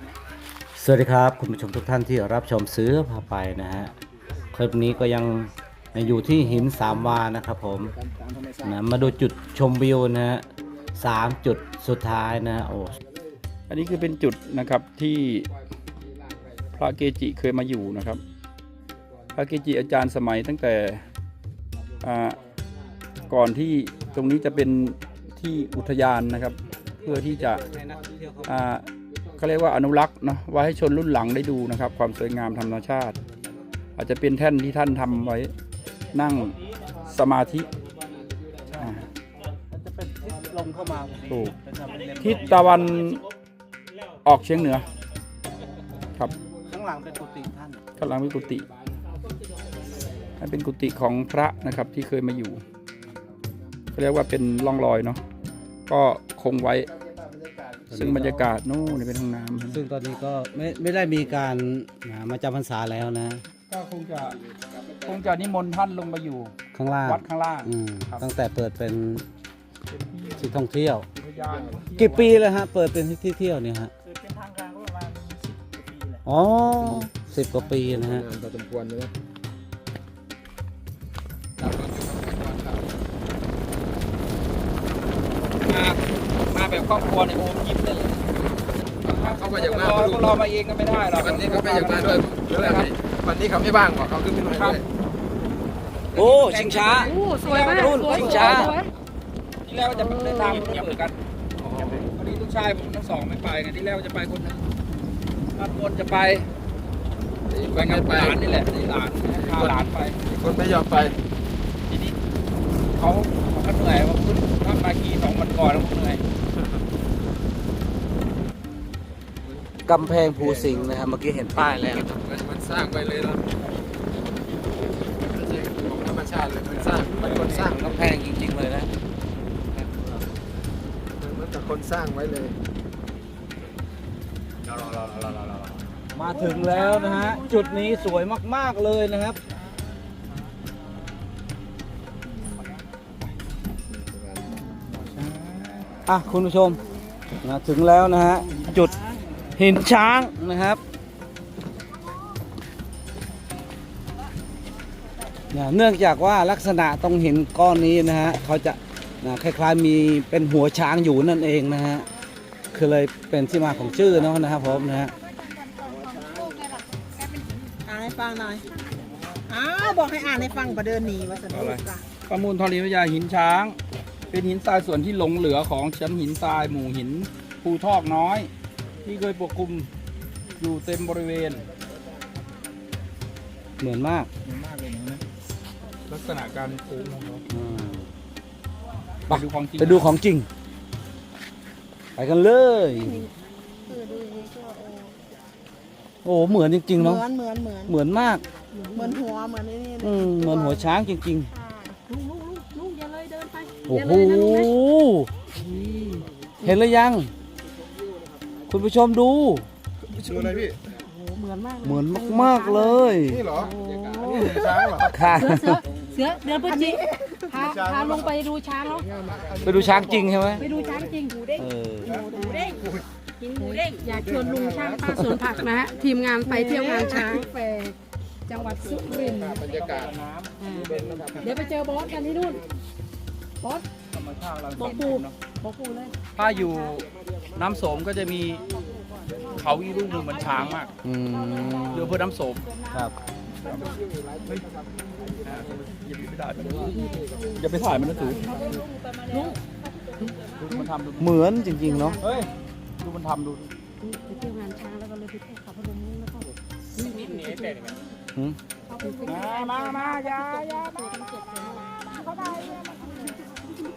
เนี่ยสวัสดีครับ คุณผู้ชมทุกท่านที่รับชมซื้อพาไปนะฮะคลิปนี้ก็ยังอยู่ที่หินสามวานะครับผมการตามธรรมชาตินะมาดูจุดชมวิวนะฮะสามจุดสุดท้ายนะโอ้อันนี้คือเป็นจุดนะครับที่พระเกจิเคยมาอยู่นะครับ พระเกจิอาจารย์สมัยตั้งแต่อ่าก่อนที่ตรงนี้จะเป็นที่อุทยานนะครับ เพื่อที่จะอ่า เขาเรียกว่าอนุรักษ์เนาะไว้ให้ชนรุ่นหลังได้ดูนะครับ ความสวยงามธรรมชาติ อาจจะเป็นแท่นที่ท่านทำไว้นั่งสมาธิอ่ามันจะเป็นทิศลงเข้ามาถูกทิศตะวันออกเฉียงเหนือ ครับ ข้างหลังเป็นกุฏิท่านกำลังเป็นกุฏิอันเป็นกุฏิของพระนะครับที่เคยมาอยู่เขาเรียกว่าเป็นร่องรอยเนาะก็คงไว้ ซึ่งบรรยากาศนู่นนี่เป็นห้องน้ำซึ่งตอนนี้ก็ไม่ไม่ได้มีการนะมาจำพรรษาแล้วนะ ก็คงจะคงจะนิมนต์ท่านลงมาอยู่ ข้างล่างวัดข้างล่าง อืมครับ ตั้งแต่เปิดเป็นเป็นที่ที่ท่องเที่ยว อุทยานกี่ปีแล้วฮะ เปิดเป็นที่เที่ยวเนี่ยฮะเป็นทางการก็ประมาณสิบกว่าปีแหละอ๋อสิบกว่าปีนะฮะ นานพอสมควรเลยนะ มามาแบบครอบครัวในโอมยิ้มได้เลยเขาก็อยากมาเราพวกเรามาเองก็ไม่ได้หรอกวันนี้เขาไม่อยากมาด้วยหรืออะไรวันนี้เขาไม่ว่างหรอกเขาขึ้นไม่มาด้วยโอ้ชิงช้าโอ้สวยมากรุ่นสวยชิงช้าสวยที่แรกว่าจะเดินทางคนละเปิดกันพอดีลูกชายผมทั้งสองไม่ไปไงที่แรกว่าจะไปคนหนึงถ้าคนจะไปไปงานหลานนี่แหละนี่หลานพาหลานไปคนไม่ยอมไปทีนี้ เขาเขาก็เหนื่อยว่าขึ้นถ้ามาขี่สองวันก่อนแล้วผมเหนื่อยกำแพงภูสิงห์นะครับ เมื่อกี้เห็นป้ายแล้ว มันสร้างไว้เลยนะไม่ใช่ของธรรมชาติเลยมันสร้างมันคนสร้างกำแพงจริง ๆ เลยนะมันแต่คนสร้างไว้เลยมาถึงแล้วนะฮะ จุดนี้สวยมาก ๆ เลยนะครับ อะคุณผู้ชมมาถึงแล้วนะฮะจุดหินช้างนะครับนะเนื่องจากว่าลักษณะตรงหินก้อนนี้นะฮะเขาจะนะคล้ายๆมีเป็นหัวช้างอยู่นั่นเองนะฮะคือเลยเป็นที่มาของชื่อเนาะนะครับผมนะฮะอ่านให้ฟังหน่อยอ้าวบอกให้อ่านให้ฟังประเดินหนีว่าสนุกจ้ะประมูลธรณีวิทยาหินช้าง เป็นหินทรายส่วนที่หลงเหลือของชั้นหินทรายหมู่หินภูทอกน้อย ที่เคยปกคลุมอยู่เต็มบริเวณ เหมือนมากลักษณะการโค้งของเขาอืมไปดูของจริงไปดูของจริง ไปกันเลยคือดูอย่างนี้ก็โอ้โอ้เหมือนจริงๆเหมืเนาะอนเหมือนเหมือนเหมือนมาก เหมือนหัวเหมือนไอ้นี่อืมเหมือนหัวช้างจริงลุ อ้อย่าโหเลยนะลุงนะเห็นหรือยัง คุณผู้ชมดูชื่ออะไรพี่โอ้เหมือนมากเหมือนมากๆเลยนี่เหรอโอ้ช้างเหรอค่ะเสือเสือเสือเดินไปจริงพาพาลงไปดูช้างแล้วไปดูช้างจริงใช่ไหมไปดูช้างจริงหูเด้งเออหูเด้งกินหูเด้งอยากชวนลุงช้างป้าสวนผักนะฮะทีมงานไปเที่ยวงานช้างแฟร์จังหวัดสุรินทร์บรรยากาศอ่าเดี๋ยวไปเจอบอสกันที่นู่น บอสธรรมชาติเราบอกปู่บอกปูเลยถ้าอยู่น้ำโสมก็จะมีเขาอีลูกหนึ่งเหมือนช้างมากอืมเรือเพื่อน้ำโสมครับอย่าไปถ่ายมันนะสูลุงดูมันทำดูเหมือนจริงๆเนาะเฮ้ยดูมันทำดูไปเที่ยวงานช้างแล้วก็เลยไปเที่ยวเขาพนมนี่แล้วก็หืมมามามาอย่าอย่ามาไม่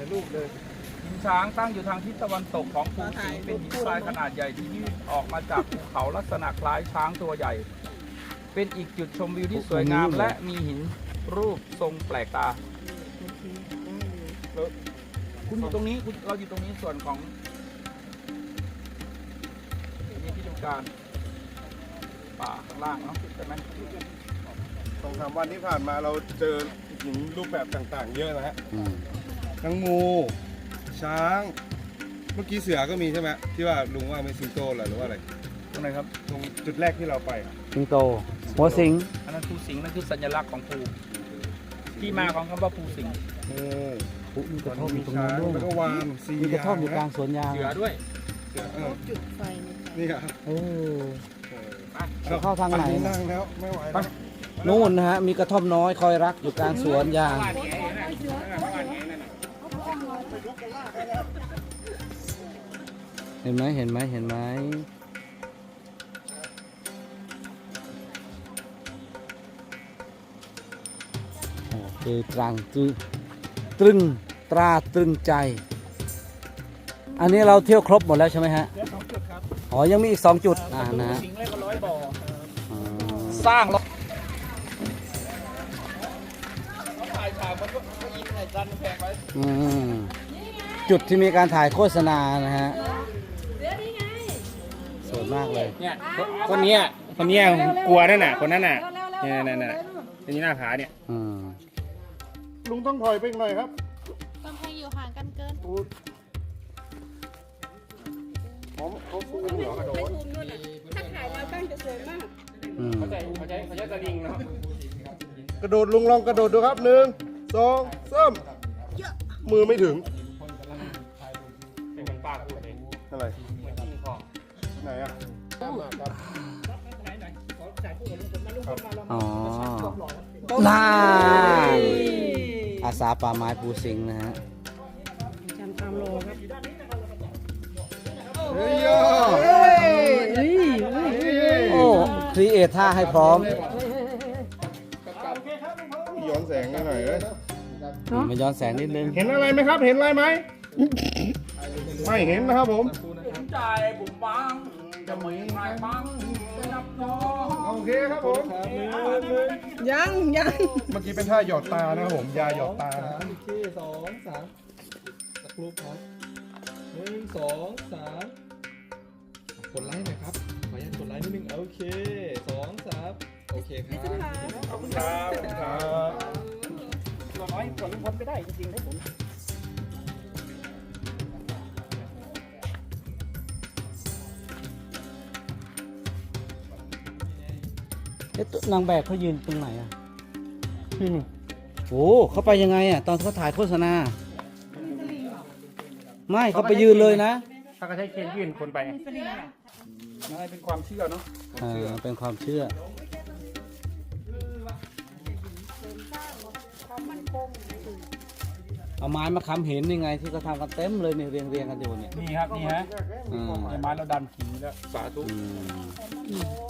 ายลูกเลยจช้างตั้งอยู่ทางทิศตะวันตกของภูสิงห์เป็นหินทรายขนาดใหญ่ที่ยื่นออกมาจากภูเขาลักษณะคล้ายช้างตัวใหญ่ เป็นอีกจุดชมวิวที่สวยงาม และมีหินรูปทรงแปลกตาแล้วคุณอยู่ตรงนี้คุณเราอยู่ตรงนี้ส่วนของนี่ที่ทำการป่าข้างล่างเนาะใช่ไหมสองสามวันที่ผ่านมาเราเจอหินรูปแบบต่าง ๆ เยอะนะฮะอืม ทั้งงู ช้าง เมื่อกี้เสือก็มีใช่ไหมที่ว่าลุงว่าไม่สิงโตเหรอหรือว่าอะไรตรงไหนครับตรงจุดแรกที่เราไปอะสิงโต หัวสิง อันนั้นภูสิงห์นั่นคือสัญลักษณ์ของภูที่มาของคำว่าภูสิงห์โอ้อุ๊ยมีกระท่อมอมียู่ตรงช้านั้นงด้วยแล้วก็วานสีมีกระท่อมอยู่กลางสวนยางเสือด้วย เสือเออนี่ครับเออ เออจะเข้าทางไหน อันะนั่งแล้วไม่ไหวไปแล้ว นู่นนะฮะ มีกระท่อมน้อยคอยรักอยู่กลางสวนยาง เห็นไหมเห็นไหมเห็นไหมโอ้คือตรังตรึตรึงตราตรึงใจ อันนี้เราเที่ยวครบหมดแล้วใช่ไหมฮะอ๋อยังมีอีกสองจุดอ่านะฮะสิงห์แรกก็ร้อยบ่ออ๋อสร้างแล้วถ่ายฉากมันก็ยิงในจันแพงไว้อืมจุดที่มีการถ่ายโฆษณานะฮะสวย มากเลย เนี่ยคนเนี้ยคนเนี้ยกลัวนั่นน่ะ คนนั้นน่ะเนี่ยนั่นน่ะที่นี่หน้าผาเนี่ยอืมลุงต้องถอยไปอีกหน่อยครับกำแพงอยู่ห่างกันเกินผมเขาสู้เหรอถ้าถ่ายเราตั้งจะสวยมากอืมเขาใจเขาใจเขาใจสลิงเนาะกระโดดลุงลองกระโดดดูครับหนึ่งสองสามมือไม่ถึงเป็นคนป้าพูดเองอะไร ไหนอะอ๋อน่าอาสาป่าไม้ภูสิงห์นะฮะจำความโลครับเฮ้ยโอ้ครีเอทท่าให้พร้อม ย้อนแสงหน่อยเลยมาย้อนแสงนิดนึง เห็นอะไรไหมครับ เห็นอะไรไหม ไม่เห็นนะครับผม ใจบุ๋มบังจะมีใครบังนับน้องโอเคครับผมยังยังเมื่อกี้เป็นท่าหยอดตานะครับผมยาหยอดตานะครับที่สองสามตะกรุบครับหนึ่งสองสามกดไลค์หน่อยครับขออนุญาตกดไลค์นิดนึงโอเคสองสามโอเคครับขอบคุณครับขอบคุณครับตัวน้อยกว่าลุงพลไม่ได้จริงๆครับผม อ๊ะตัวนางแบบเขายืนตรงไหนอะโอ้เขาไปยังไงอะ ตอนเขาถ่ายโฆษณา ไม่เขาไปยืนเลยนะถ้าเขาใช้เคนยื่นคนไปนั่นเป็นความเชื่อเนาะอ่าเป็นความเชื่อ เอาไม้มาค้ำเห็นนี่ไง ที่เขาทำกันเต็มเลยนี่เรียงเรียงๆกันอยู่เนี่ยนี่ครับนี่ฮะอืมไอ้ไม้เราดันขิงแล้วสาธุ อืม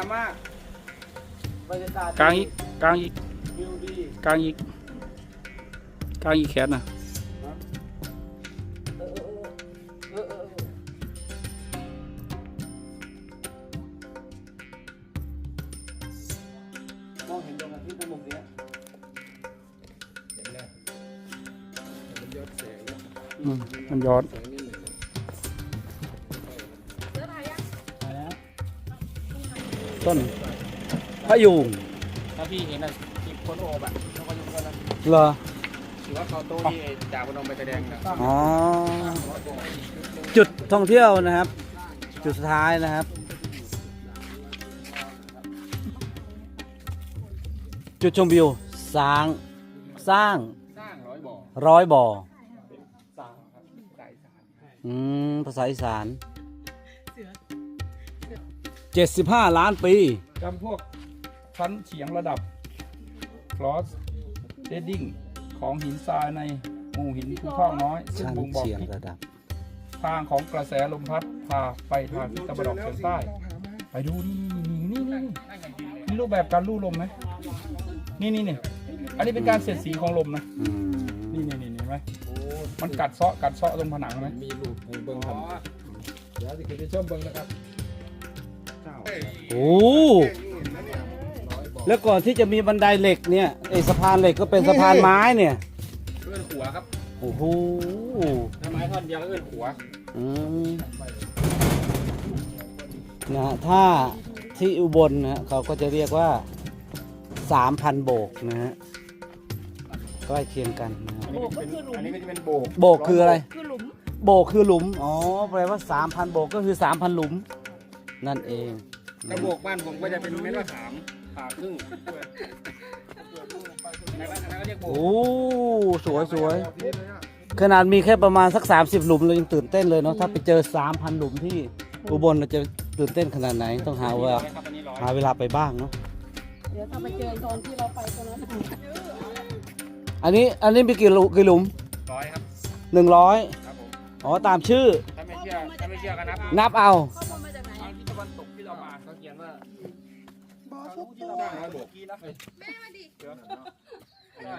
ามมากบรรยากาศกลางอีกกลางอีกวิวดีกลางอีกกลางอีกแขนนะเออเออเออเออเออมองเห็นดวงอาทิตย์ในมุมเนี้ยอืมมันย้อน ต้นพะยุงถ้าพี่เห็นอะที่คนโอบอะเขาก็ยุ่งกันแล้วเหรอถือว่าเขาโต้ที่จากพนมไปแสดงนะอ๋อจุดท่องเที่ยวนะครับ จุดสุดท้ายนะครับ จุดชมวิวสร้างสร้างสร้างร้อยบ่อร้อยบ่อสร้างครับสายสารอืมภาษาอีสาน 75 ล้านปีจำพวกชั้นเฉียงระดับ cross bedding ของหินทรายในหมู่หินภูเขาน้อยซึ่งชั้นบ่งบอกเฉียงทิศระดับ ทางของกระแสลมพัดพาไปทางทิศตะวันออกเฉียงใต้ ไปดูนี่นี่นี่นี่นี่นี่รูปแบบการลู่ลมไหมนี่นี่นี่อันนี้เป็นการเสียดสีของลมนะ อืมนี่นี่นี่เห็นไหมมันกัดเซาะกัดเซาะตรงผนังไหมมีลูกให้เบิ้งครับเดี๋ยวสิคุณผู้ชมเบิ้งนะครับ โอ้แล้วก่อนที่จะมีบันไดเหล็กเนี่ยไอสะพานเหล็กก็เป็นสะพานไม้เนี่ยเอื้อนขัวครับโอ้โหถ้าไม้ท่อนเดียวก็เอื้อนขัวอืมนะฮะถ้าที่อุบลนะฮะเขาก็จะเรียกว่า3,000โบกนะฮะใกล้เคียงกันนะฮะอันนี้ก็จะเป็นโบกโบกคืออะไร คือหลุมโบกคือหลุม อ๋อ แปลว่า 3,000 โบกก็คือ 3,000 หลุม นั่นเอง กระโบกบ้านผมก็จะเป็นเม็ดมะขามผ่าครึ่งในบ้านนั้นก็เรียกโบกโอ้สวยสวยขนาดมีแค่ประมาณสัก 30 หลุมเรายังตื่นเต้นเลยเนาะถ้าไปเจอ 3,000 หลุมที่อุบลเราจะตื่นเต้นขนาดไหนต้องหาเวลาครับอันนี้ร้อยหาเวลาไปบ้างเนาะเดี๋ยวถ้าไปเจอตอนที่เราไปตรงนั้นอันนี้อันนี้มีกี่หลุมกี่หลุมร้อยครับ 100 ครับผมอ๋อตามชื่อถ้าไม่เชื่อถ้าไม่เชื่อก็นับนับเอาข้อมูลมาจ เรามาเขาเขียนว่าที่เรามาโบกกี้นะแม่มาดิใช่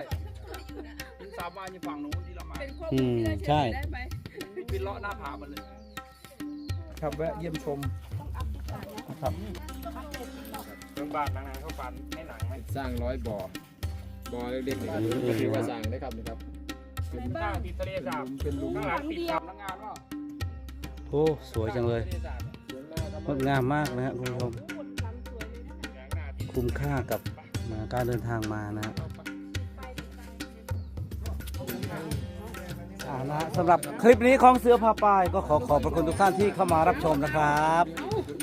ถึงสามวันอยู่ฝั่งนู้นที่เรามาเป็นข้ออืมูลมที่เราใช่เชื่อได้ไหมเป็นเลาะหน้าผามันเลย ครับแวะเยี่ยมชมนะครับเรื่องบ้านนางๆเขาฟันให้หนังไหมสร้างร้อยบ่อบ่อเล็กๆนี่ก็ถือว่าสร้างได้ครับนี่ครับเป็นข้างติดทะเลสาบเป็นหลุมข้างหลังติดกับพนักงานว่าโอ้สวยจังเลยทะเลสาบ งดงามมากนะฮะคุณผู้ชมคุ้มค่ากับการเดินทางมานะฮะอ่านะสำหรับคลิปนี้ของเสือพาไปก็ขอขอบพระคุณทุกท่านที่เข้ามารับชมนะครับ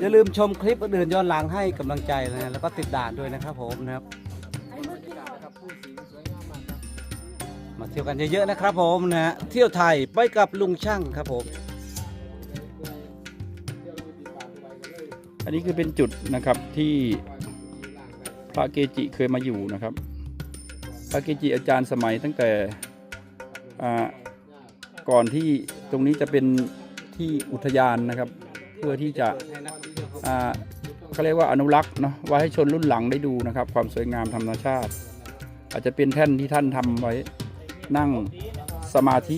อย่าลืมชมคลิปอื่นย้อนหลังให้กำลังใจนะฮะแล้วก็ติดด่านด้วยนะครับผมนะครับ มาเที่ยวกันเยอะๆนะครับผมนะฮะเที่ยวไทยไปกับลุงช่างครับผม อันนี้คือเป็นจุดนะครับที่พระเกจิเคยมาอยู่นะครับ พระเกจิอาจารย์สมัยตั้งแต่อ่าก่อนที่ตรงนี้จะเป็นที่อุทยานนะครับ เพื่อที่จะอ่าเขาเรียกว่าอนุรักษ์เนาะไว้ให้ชนรุ่นหลังได้ดูนะครับ ความสวยงามธรรมชาติ อาจจะเป็นแท่นที่ท่านทำไว้นั่งสมาธิ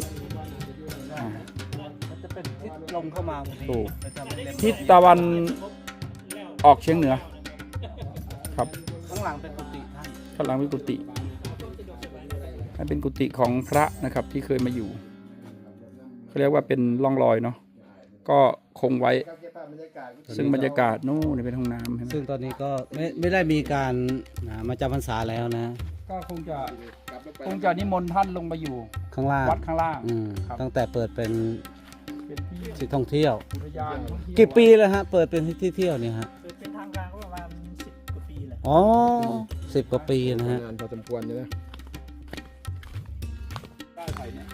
อ่ามันจะเป็นทิศลมเข้ามาถูกทิศตะวัน ออกเฉียงเหนือ ครับข้างหลังเป็นกุฏิท่านข้างหลังเป็นกุฏินั่นเป็นกุฏิของพระนะครับที่เคยมาอยู่เขาเรียกว่าเป็นร่องรอยเนาะก็คงไว้ ซึ่งบรรยากาศนู่นเป็นห้องน้ำเห็นไหมซึ่งตอนนี้ก็ไม่ไม่ได้มีการอ่ามาจำพรรษาแล้วนะ ก็คงจะคงจะนิมนต์ท่านลงไปอยู่ ข้างล่างวัดข้างล่าง อืมครับ ตั้งแต่เปิดเป็นเป็นที่ที่ท่องเที่ยว อุทยานท่องเที่ยวกี่ปีแล้วฮะเปิดเป็นที่เที่ยวเนี่ยฮะ อ๋อสิบกว่าปีนะฮะงานพอสมควรอยู่นะใต้ไผ่เนี่ย